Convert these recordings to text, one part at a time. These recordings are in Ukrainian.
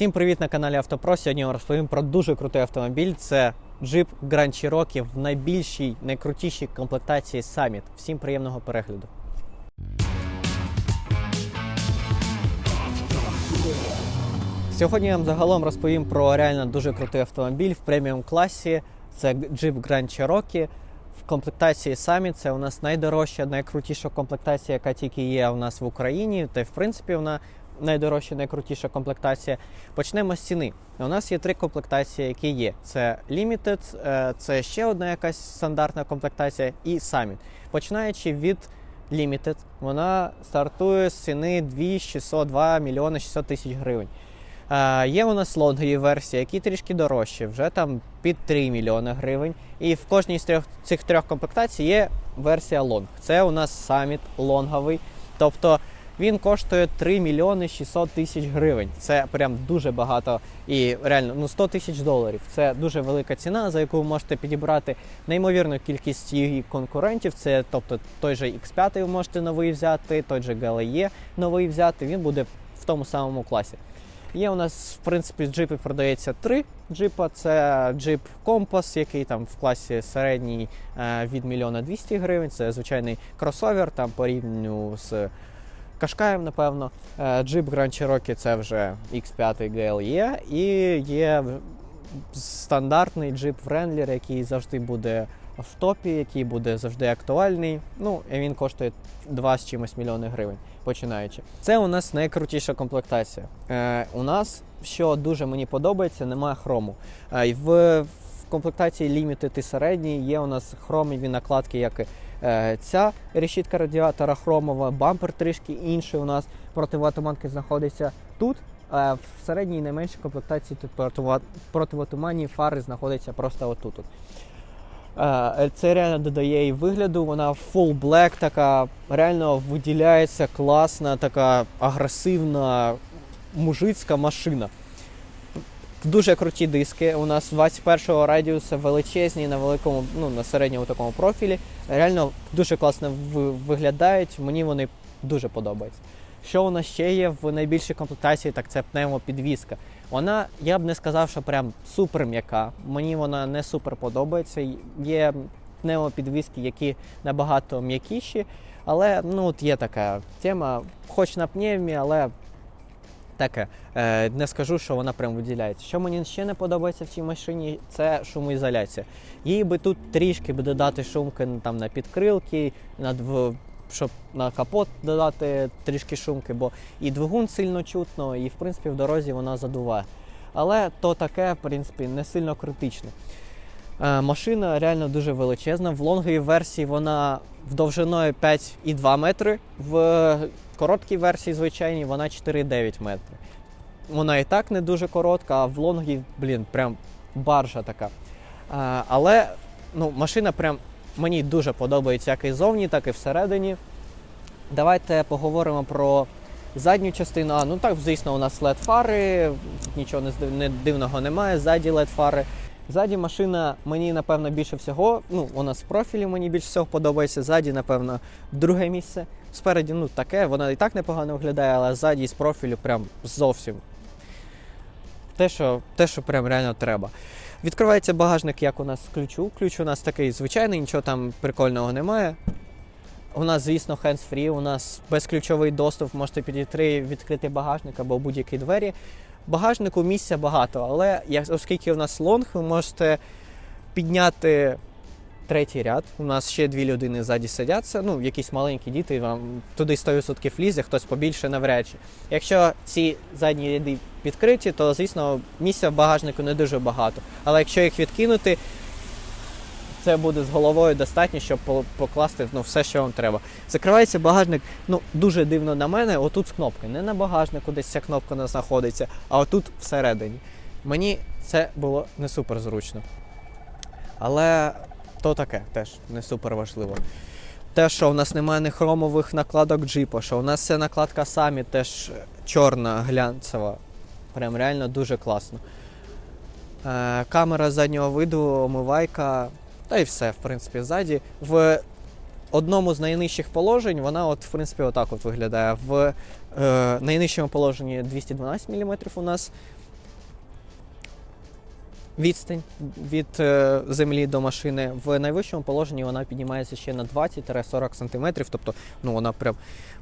Всім привіт на каналі Автопро. Сьогодні вам розповім про дуже крутий автомобіль. Це Jeep Grand Cherokee в найбільшій, найкрутішій комплектації Summit. Всім приємного перегляду. Сьогодні я вам загалом розповім про реально дуже крутий автомобіль в преміум класі. Це Jeep Grand Cherokee. В комплектації Summit це у нас найдорожча, найкрутіша комплектація, яка тільки є у нас в Україні. Та й в принципі вона найдорожча, найкрутіша комплектація. Почнемо з ціни. У нас є три комплектації, які є: це Limited, е, це ще одна якась стандартна комплектація, і Summit. Починаючи від Limited, вона стартує з ціни 2602 мільйони 600 тисяч гривень. Е, Є у нас лонгові версії, які трішки дорожчі, вже там під 3 мільйони гривень. І в кожній з трьох, цих трьох комплектацій є версія лонг. Це у нас Summit лонговий. Тобто він коштує 3 мільйони 600 тисяч гривень. Це прям дуже багато і реально ну 100 тисяч доларів. Це дуже велика ціна, за яку ви можете підібрати неймовірну кількість її конкурентів. Це тобто той же X5 ви можете новий взяти, той же GLE новий взяти. Він буде в тому самому класі. Є у нас, в принципі, з джипів продається три джипа. Це джип Compass, який там в класі середній е, від мільйона 200 гривень. Це звичайний кросовер, там порівнянню з Кашкаєм, напевно. Е, Джип Grand Cherokee це вже X5 GLE. І є стандартний джип Wrangler, який завжди буде в топі, який буде завжди актуальний. Ну, і він коштує 2 з чимось мільйони гривень, починаючи. Це у нас найкрутіша комплектація. Е, у нас, що дуже мені подобається, немає хрому. Е, в, комплектації Limited і середній є у нас хромові накладки, як і е, ця решітка радіатора хромова, бампер трішки інший у нас противотуманки знаходиться тут. А в середній найменшій комплектації тут противотуманні фари знаходяться просто отут. Е, Це реально додає їй вигляду. Вона full black, така реально виділяється класна, така агресивна мужицька машина. Дуже круті диски. У нас 21-го радіуса величезні на великому, ну на середньому такому профілі. Реально дуже класно виглядають. Мені вони дуже подобаються. Що у нас ще є в найбільшій комплектації, так це пневмопідвізка. Вона, я б не сказав, що прям супер м'яка. Мені вона не супер подобається. Є пневмопідвізки, які набагато м'якіші, але ну от є така тема, хоч на пневмі, але таке. Е, не скажу, що вона прям виділяється. Що мені ще не подобається в цій машині, це шумоізоляція. Їй би тут трішки би додати шумки там на підкрилки, на дв... щоб на капот додати трішки шумки, бо і двигун сильно чутно, і в принципі в дорозі вона задуває. Але то таке, в принципі, не сильно критично. Е, Машина реально дуже величезна. В лонговій версії вона в довжиною 5,2 метри, в короткій версії звичайній вона 4,9 метри. Вона і так не дуже коротка, а в лонгі, блін, прям баржа така. Е, Але ну, машина прям мені дуже подобається як і зовні, так і всередині. Давайте поговоримо про задню частину. А, ну так, звісно, у нас led фари, нічого не дивного немає. Ззаді led фари. Ззаді машина мені, напевно, більше всього. Ну, у нас в профілі мені більше всього подобається. Ззаді, напевно, друге місце. Спереді, ну, таке, вона і так непогано виглядає, але ззаді з профілю прям зовсім. Те, що, те, що прям реально треба. Відкривається багажник, як у нас з ключу. Ключ у нас такий звичайний, нічого там прикольного немає. У нас, звісно, hands-free, у нас безключовий доступ, можете підійти, відкрити багажник або будь-які двері. Багажнику місця багато, але оскільки у нас лонг, ви можете підняти третій ряд. У нас ще дві людини ззаді сидяться, ну, якісь маленькі діти, вам туди 100% лізе, хтось побільше навряд чи. Якщо ці задні ряди відкриті, то, звісно, місця в багажнику не дуже багато. Але якщо їх відкинути, це буде з головою достатньо, щоб покласти ну, все, що вам треба. Закривається багажник, ну дуже дивно на мене, отут з кнопки. Не на багажнику десь ця кнопка не знаходиться, а отут всередині. Мені це було не супер зручно. Але то таке теж не супер важливо. Те, що в нас немає ні хромових накладок джипа, що у нас ця накладка самі теж чорна, глянцева. Прям реально дуже класно. Е, камера заднього виду, омивайка, та й все, в принципі, ззаді. В одному з найнижчих положень вона, от, в принципі, отак от виглядає. В е, найнижчому положенні 212 мм у нас відстань від е, землі до машини. В найвищому положенні вона піднімається ще на 20-40 см, тобто ну, вона прям,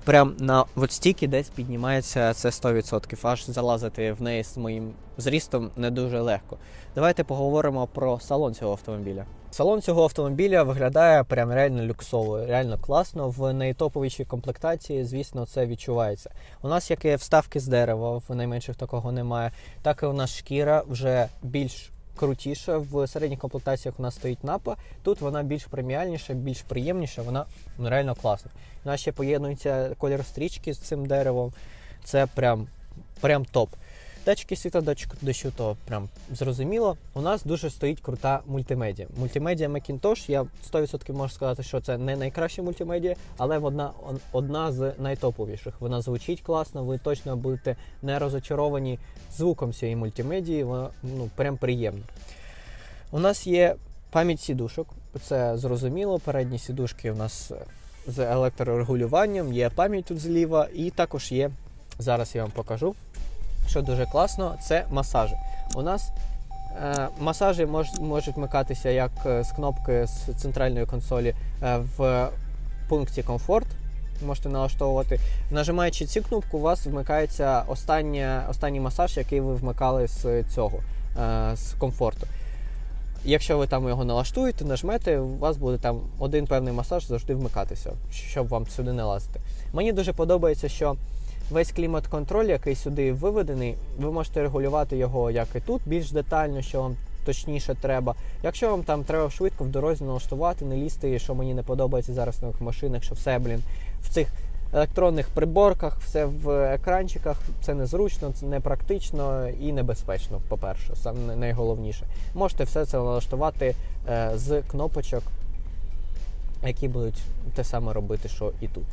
прям на от стільки десь піднімається це 100%. Аж залазити в неї з моїм зрістом не дуже легко. Давайте поговоримо про салон цього автомобіля. Салон цього автомобіля виглядає прям реально люксово, реально класно. В найтоповішій комплектації, звісно, це відчувається. У нас як і вставки з дерева, в найменших такого немає. Так і у нас шкіра вже більш крутіша. В середніх комплектаціях у нас стоїть напа. Тут вона більш преміальніша, більш приємніша, вона реально класна. У нас ще поєднується колір стрічки з цим деревом. Це прям, прям топ. Датчики світла, датчик дощу, то прям зрозуміло. У нас дуже стоїть крута мультимедіа. Мультимедіа Macintosh, я 100% можу сказати, що це не найкраща мультимедіа, але вона одна з найтоповіших. Вона звучить класно, ви точно будете не розочаровані звуком цієї мультимедії, вона ну, прям приємна. У нас є пам'ять сідушок, це зрозуміло. Передні сідушки у нас з електрорегулюванням, є пам'ять тут зліва, і також є, зараз я вам покажу що дуже класно, це масажі. У нас е, масажі мож, можуть вмикатися як е, з кнопки з центральної консолі е, в пункті комфорт. Можете налаштовувати. Нажимаючи цю кнопку, у вас вмикається останнє, останній масаж, який ви вмикали з цього, е, з комфорту. Якщо ви там його налаштуєте, нажмете, у вас буде там один певний масаж завжди вмикатися, щоб вам сюди не лазити. Мені дуже подобається, що Весь клімат-контроль, який сюди виведений, ви можете регулювати його як і тут, більш детально, що вам точніше треба. Якщо вам там треба швидко в дорозі налаштувати, не лізти, що мені не подобається зараз на машинах, що все, блін, в цих електронних приборках, все в екранчиках, це незручно, це непрактично і небезпечно, по-перше, саме найголовніше. Можете все це налаштувати е, з кнопочок, які будуть те саме робити, що і тут.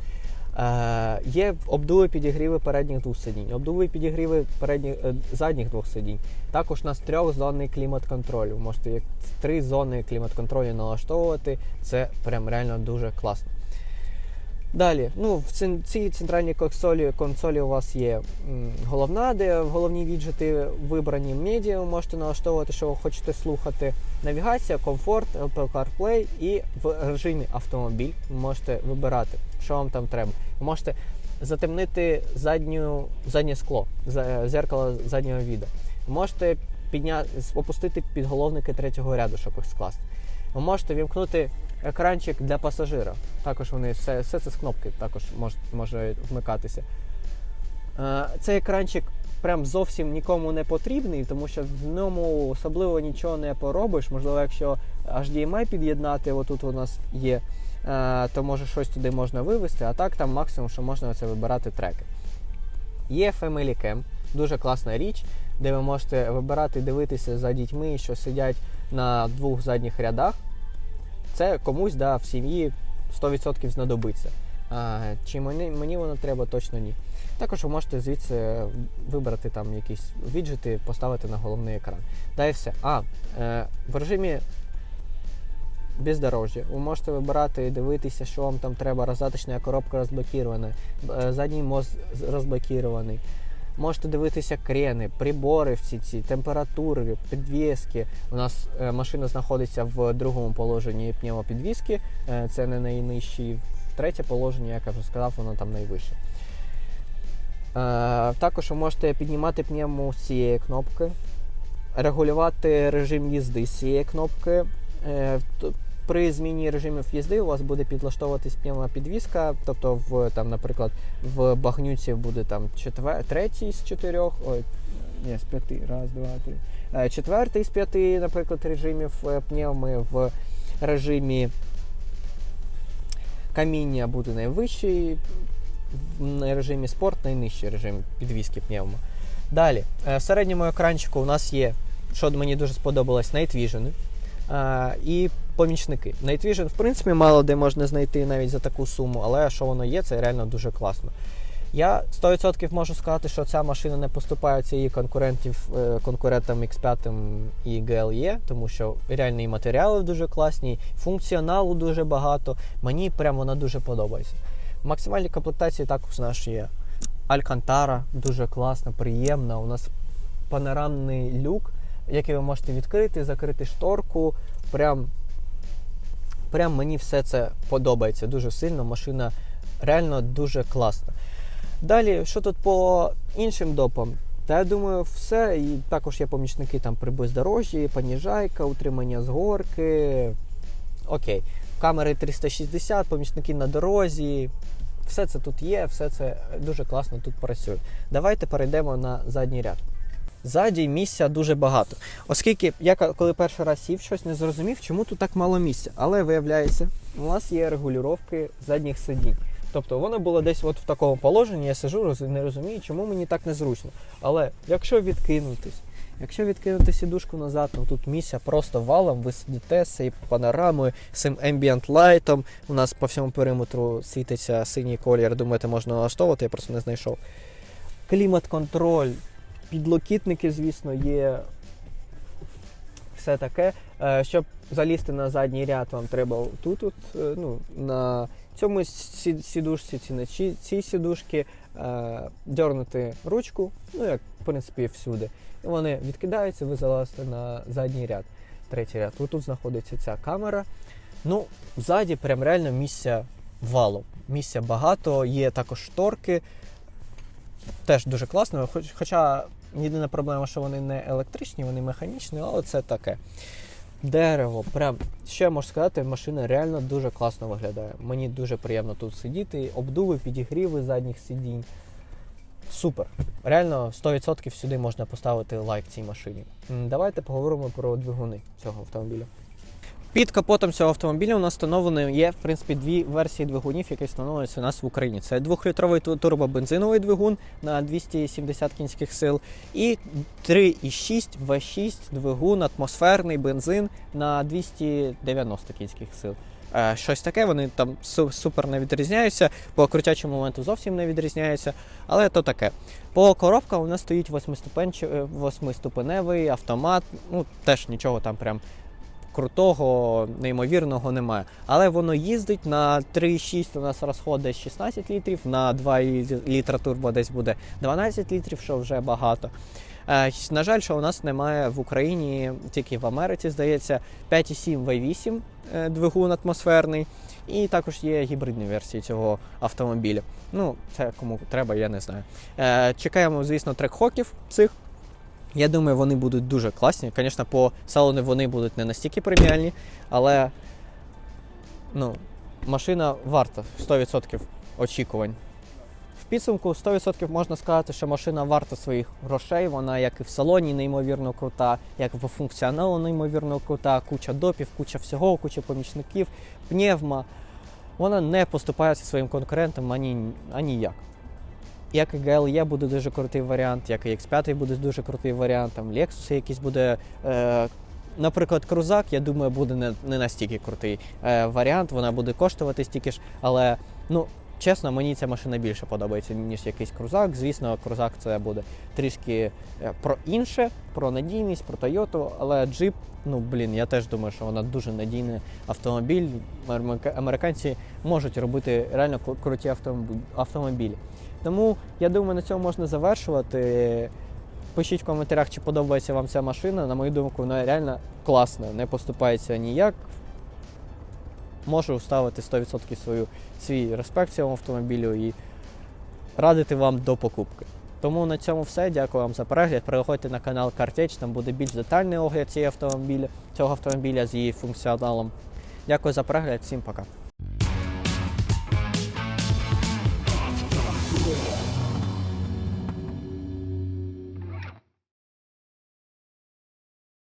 Е, Є обдуви підігріви передніх двох сидінь, обдуви підігріви передніх е, задніх двох сидінь. Також у нас трьохзонний клімат-контроль. Ви можете як три зони клімат-контролю налаштовувати. Це прям реально дуже класно. Далі, ну, в цій центральній консолі консолі у вас є головна, де головні віджити вибрані медіа, можете налаштовувати, що ви хочете слухати. Навігація, комфорт, Apple CarPlay і в режимі автомобіль ви можете вибирати, що вам там треба. Ви можете затемнити задню, заднє скло, зеркало заднього віда. Ви можете підня... опустити підголовники третього ряду, щоб їх скласти. Ви можете вімкнути екранчик для пасажира. Також вони все все це з кнопки також може, може вмикатися. Е, цей екранчик прям зовсім нікому не потрібний, тому що в ньому особливо нічого не поробиш. Можливо, якщо HDMI під'єднати, отут у нас є, е, то може щось туди можна вивести, а так там максимум, що можна це вибирати треки. Є Family Cam, дуже класна річ, де ви можете вибирати дивитися за дітьми, що сидять на двох задніх рядах. Це комусь да, в сім'ї 100% знадобиться. А, Чи мені мені воно треба, точно ні. Також ви можете звідси вибрати там якісь віджити, поставити на головний екран. Да і все. А, е, в режимі бездорожжя ви можете вибирати і дивитися, що вам там треба. Роздаточна коробка розблокірована, е, задній мост розблокірований. Можете дивитися крени, прибори, всі ці температури, підвіски. У нас е, машина знаходиться в другому положенні пневмопідвіски, е, це не найнижчий. Третє положення, як я вже сказав, воно там найвище. Е, також ви можете піднімати пневму з цієї кнопки, регулювати режим їзди з цієї кнопки. При зміні режимів їзди у вас буде підлаштовуватись пневмопідвізка, тобто, в, там, наприклад, в багнюці буде там четвер... третій з чотирьох, ой, ні, з п'яти, раз, два, три. Е, четвертий з п'яти, наприклад, режимів е, пневми в режимі каміння буде найвищий, в режимі спорт найнижчий режим підвізки пневмо. Далі, е, в середньому екранчику у нас є, що мені дуже сподобалось, Night Vision. І помічники. Night в принципі, мало де можна знайти навіть за таку суму, але що воно є, це реально дуже класно. Я 100% можу сказати, що ця машина не поступається її конкурентів, е, конкурентам X5 і GLE, тому що реальні матеріали дуже класні, функціоналу дуже багато. Мені прямо вона дуже подобається. В максимальній комплектації також наш є Алькантара, дуже класна, приємна. У нас панорамний люк який ви можете відкрити, закрити шторку. Прям, прям мені все це подобається дуже сильно. Машина реально дуже класна. Далі, що тут по іншим допам? Та я думаю, все. І також є помічники там при бездорожжі, паніжайка, утримання з горки. Окей. Камери 360, помічники на дорозі. Все це тут є, все це дуже класно тут працює. Давайте перейдемо на задній ряд. Ззаді місця дуже багато. Оскільки я коли перший раз сів, щось не зрозумів, чому тут так мало місця. Але виявляється, у нас є регулювання задніх сидінь. Тобто воно було десь от в такому положенні, я сижу, не розумію, чому мені так незручно. Але якщо відкинутись, якщо відкинути сідушку назад, ну тут місця просто валом, ви сидите з цією панорамою, з цим ambient лайтом. У нас по всьому периметру світиться синій колір, думаєте, можна налаштовувати, я просто не знайшов. Клімат-контроль, підлокітники, звісно, є. Все таке. Е, Щоб залізти на задній ряд, вам треба тут, от, е, ну, на цьому сідушці, ці на цій сідушці, е, дьорнути ручку, ну як в принципі всюди. І вони відкидаються, ви залазите на задній ряд, третій ряд. Тут знаходиться ця камера. Ну, ззаді прям реально місця валом. Місця багато, є також шторки. Теж дуже класно. Хоч, хоча єдина проблема, що вони не електричні, вони механічні, але це таке. Дерево, прям я можу сказати, машина реально дуже класно виглядає. Мені дуже приємно тут сидіти. Обдуви, підігріви задніх сидінь. Супер. Реально 100% сюди можна поставити лайк цій машині. Давайте поговоримо про двигуни цього автомобіля. Під капотом цього автомобіля у нас встановлені є в принципі дві версії двигунів, які встановлюються у нас в Україні. Це двохлітровий ту- турбобензиновий двигун на 270 кінських сил і 3,6 V6 двигун, атмосферний бензин на 290 кінських сил. Е, Щось таке, вони там супер не відрізняються, по крутячому моменту зовсім не відрізняються, але то таке. По коробкам у нас стоїть восьмиступеневий автомат, ну теж нічого там прям крутого, неймовірного немає. Але воно їздить на 3,6 у нас розход десь 16 літрів, на 2 літра турбо десь буде 12 літрів, що вже багато. Е, На жаль, що у нас немає в Україні, тільки в Америці, здається, 5,7 V8 е, двигун атмосферний. І також є гібридні версії цього автомобіля. Ну, це кому треба, я не знаю. Е, Чекаємо, звісно, трек-хоків цих. Я думаю, вони будуть дуже класні. Звісно, по салону вони будуть не настільки преміальні, але ну, машина варта 100% очікувань. В підсумку 100% можна сказати, що машина варта своїх грошей. Вона як і в салоні неймовірно крута, як по функціоналу неймовірно крута, куча допів, куча всього, куча помічників, пневма. Вона не поступається своїм конкурентам ані, ані як. Як і GLE буде дуже крутий варіант, як і X5 буде дуже крутий варіант, там Lexus якийсь буде. Е, наприклад, крузак, я думаю, буде не, не настільки крутий е, варіант, вона буде коштувати стільки ж, але ну. Чесно, мені ця машина більше подобається, ніж якийсь крузак. Звісно, крузак це буде трішки е, про інше, про надійність, про Тойоту, але джип, ну блін, я теж думаю, що вона дуже надійний автомобіль. Американці можуть робити реально круті автомобілі. Тому я думаю, на цьому можна завершувати. Пишіть в коментарях, чи подобається вам ця машина. На мою думку, вона реально класна, не поступається ніяк. Можу ставити 100% свою, свій респект цьому автомобілю і радити вам до покупки. Тому на цьому все. Дякую вам за перегляд. Переходьте на канал Картеч, там буде більш детальний огляд цієї автомобіля, цього автомобіля з її функціоналом. Дякую за перегляд, всім пока.